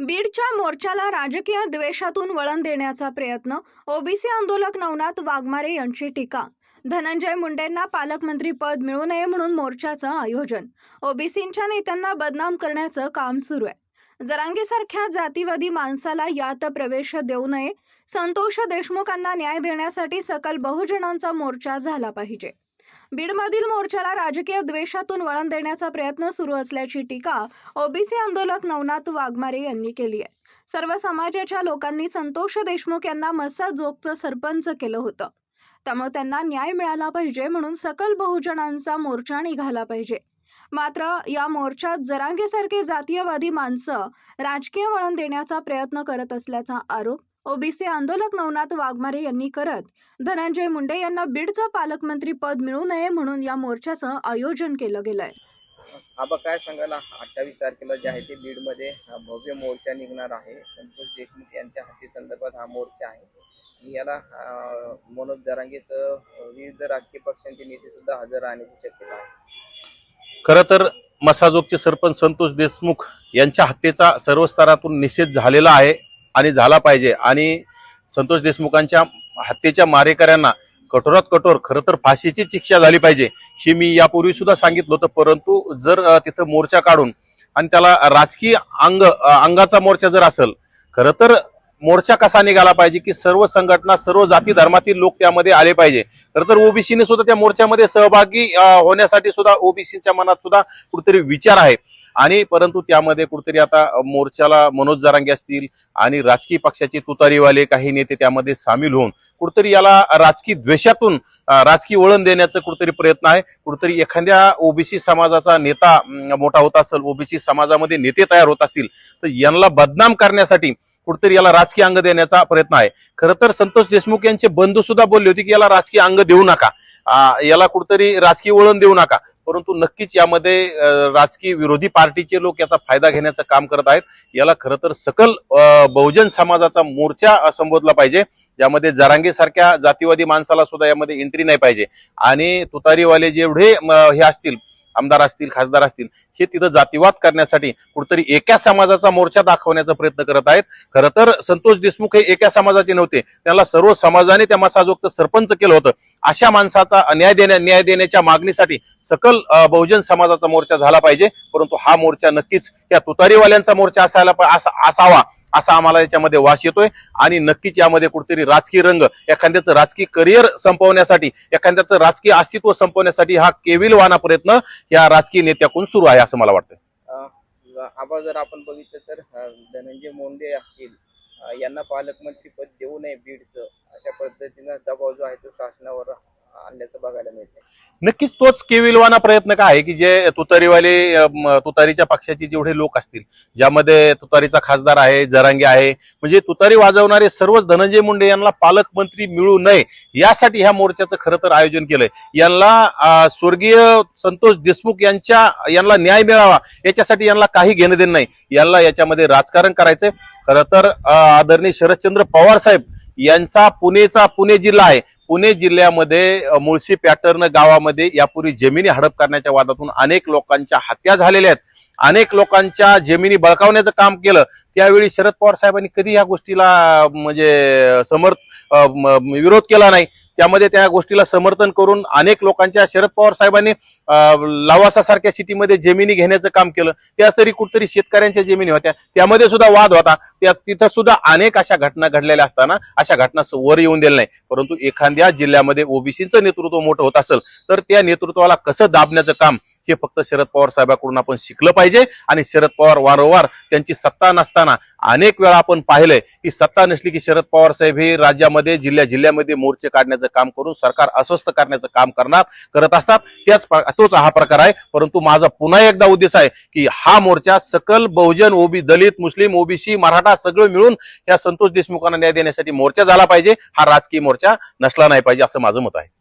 बीडच्या मोर्चाला राजकीय द्वेषातून वळण देण्याचा प्रयत्न ओबीसी आंदोलक नवनाथ वाघमारे यांची टीका. धनंजय मुंडेंना पालकमंत्री पद मिळू नये म्हणून मोर्चाचं आयोजन. ओबीसींच्या नेत्यांना बदनाम करण्याचं काम सुरू आहे. जरांगेसारख्या जातीवादी माणसाला यात प्रवेश देऊ नये. संतोष देशमुखांना न्याय देण्यासाठी सकल बहुजनांचा मोर्चा झाला पाहिजे. बीडमधील मोर्चाला राजकीय द्वेषातून वळण देण्याचा प्रयत्न सुरू असल्याची टीका ओबीसी आंदोलक नवनाथ वाघमारे यांनी केली आहे. सर्व समाजाच्या लोकांनी संतोष देशमुख यांना मस्सा जोगचं सरपंच केलं होतं. त्यामुळे त्यांना न्याय मिळाला पाहिजे म्हणून सकल बहुजनांचा मोर्चा निघाला पाहिजे. मात्र या मोर्चात जरांगेसारखे जातीयवादी माणसं राजकीय वळण देण्याचा प्रयत्न करत असल्याचा आरोप ओबीसी आंदोलक नवनाथ वाघमारे यांनी करत धनंजय मुंडे यांना बीडचं पालकमंत्री पद मिळू नये म्हणून या मोर्चाचं आयोजन केलं गेलंय. आबा काय सांगायला अठ्ठावीस तारखेला जे आहे ते बीडमध्ये हा भव्य मोर्चा निघणार आहे. संतोष देशमुख यांच्या हत्ये संदर्भात हा मोर्चा आहे. याला मनोज जरांगेसह विविध राजकीय पक्षांचे नेते सुद्धा हजर राहण्याची शक्यता आहे. खरं तर मसाजोगचे सरपंच संतोष देशमुख यांच्या हत्येचा सर्व स्तरातून निषेध झालेला आहे. आणि झाला पाहिजे. आणि संतोष देशमुखांच्या हत्येच्या मारेकऱ्यांना कठोरात कठोर खरं तर फाशीची शिक्षा झाली पाहिजे हे मी यापूर्वी सुद्धा सांगितलं होतं. परंतु जर तिथं मोर्चा काढून आणि त्याला राजकीय अंग अंगाचा मोर्चा जर असेल खरं तर मोर्चा कसा निघाला पाहिजे की सर्व संघटना सर्व जाती धर्मातील लोक त्यामध्ये आले पाहिजे. खरं तर ओबीसीने सुद्धा त्या मोर्चामध्ये सहभागी होण्यासाठी सुद्धा ओबीसीच्या मनात सुद्धा कुठेतरी विचार आहे. आणि परंतु त्यामध्ये कुठेतरी आता मोर्चाला मनोज जारांगे असतील आणि राजकीय पक्षाचे तुतारीवाले काही नेते त्यामध्ये सामील होऊन कुठेतरी याला राजकीय द्वेषातून राजकीय वळण देण्याचा कुठेतरी प्रयत्न आहे. कुठेतरी एखाद्या ओबीसी समाजाचा नेता मोठा होत असेल ओबीसी समाजामध्ये नेते तयार होत असतील तर यांना बदनाम करण्यासाठी कुठेतरी याला राजकीय अंग देण्याचा प्रयत्न आहे. खरं तर संतोष देशमुख यांचे बंधू सुद्धा बोलले होते की याला राजकीय अंग देऊ नका. याला कुठेतरी राजकीय वळण देऊ नका. परंतु नक्कीच यामध्ये राजकीय विरोधी पार्टीचे लोक याचा फायदा घेण्याचं काम करत आहेत. याला खरं तर सकल बहुजन समाजाचा मोर्चा संबोधला पाहिजे. यामध्ये जरांगेसारख्या जातीवादी माणसाला सुद्धा यामध्ये एंट्री नाही पाहिजे. आणि तुतारीवाले जेवढे म, हे असतील आमदार असतील खासदार असतील हे तिथं जातीवाद करण्यासाठी कुठेतरी एका समाजाचा मोर्चा दाखवण्याचा प्रयत्न करत आहेत. खरं तर संतोष देशमुख हे एका समाजाचे नव्हते. त्याला सर्व समाजाने त्या मसाजोक्त सरपंच केलं होतं. अशा माणसाचा न्याय देण्या न्याय देण्याच्या मागणीसाठी सकल बहुजन समाजाचा मोर्चा झाला पाहिजे. परंतु हा मोर्चा नक्कीच या तुतारीवाल्यांचा मोर्चा असायला पा- असा- असावा. असा आम्हाला याच्यामध्ये वास येतोय. आणि नक्कीच यामध्ये कुठेतरी राजकीय रंग एखाद्याचं राजकीय करिअर संपवण्यासाठी एखाद्याचं राजकीय अस्तित्व संपवण्यासाठी हा केविलवाना प्रयत्न या राजकीय नेत्याकडून सुरू आहे असं मला वाटतं आबा जर आपण बघितलं तर धनंजय मुंडे असतील यांना पालकमंत्री पद देऊ नये बीडचं. अशा पद्धतीनं दबाव जो आहे तो शासनावर आणल्याचं बघायला मिळते नक्कीच तोच केविलवाना प्रयत्न काय आहे की जे तुतारीवाले तुतारीच्या पक्षाचे जेवढे लोक असतील ज्यामध्ये तुतारीचा खासदार आहे जरांगे आहे म्हणजे तुतारी वाजवणारे सर्वच धनंजय मुंडे यांना पालकमंत्री मिळू नये यासाठी ह्या मोर्चाचं खरं तर आयोजन केलंय. यांना स्वर्गीय संतोष देशमुख यांच्या यांना न्याय मिळावा याच्यासाठी यांना काही घेणं देणं नाही. यांना याच्यामध्ये राजकारण करायचंय. खरं तर आदरणीय शरदचंद्र पवार साहेब यांचा पुणेचा पुणे जिल्हा आहे. पुणे जिल्ह्यामध्ये मुळशी पॅटर्न गावामध्ये यापूर्वी जमिनी हडप करण्याच्या वादातून अनेक लोकांच्या हत्या झालेल्या आहेत. अनेक लोकांच्या जमिनी बळकावण्याचं काम केलं. त्यावेळी शरद पवार साहेबांनी कधी या गोष्टीला म्हणजे समर्थ विरोध केला नाही? त्यामध्ये त्या गोष्टीला समर्थन करून अनेक लोकांच्या शरद पवार साहेबांनी लवासासारख्या सिटीमध्ये जमिनी घेण्याचं काम केलं. त्या तरी कुठतरी शेतकऱ्यांच्या जमिनी होत्या. त्यामध्ये सुद्धा वाद होता. त्या तिथं सुद्धा अनेक अशा घटना घडलेल्या असताना अशा घटना स- वर येऊन दिल्या नाही. परंतु एखाद्या जिल्ह्यामध्ये ओबीसीचं नेतृत्व मोठं होत असेल तर त्या नेतृत्वाला कसं दाबण्याचं काम हे फक्त शरद पवार साहेबांकडून आपण शिकलं पाहिजे आणि शरद पवार वारंवार त्यांची सत्ता नसताना अनेक वेळा आपण पाहिलंय की सत्ता नसली की शरद पवार साहेब हे राज्यामध्ये जिल्ह्या जिल्ह्यामध्ये मोर्चे काढण्याचं काम करून सरकार अस्वस्थ करण्याचं काम करणार करत असतात. त्याच तोच हा प्रकार आहे. परंतु माझा पुन्हा एकदा उद्देश आहे की हा मोर्चा सकल बहुजन ओबी दलित मुस्लिम ओबीसी मराठा सगळं मिळून या संतोष देशमुखांना न्याय देण्यासाठी मोर्चा झाला पाहिजे. हा राजकीय मोर्चा नसला नाही पाहिजे असं माझं मत आहे.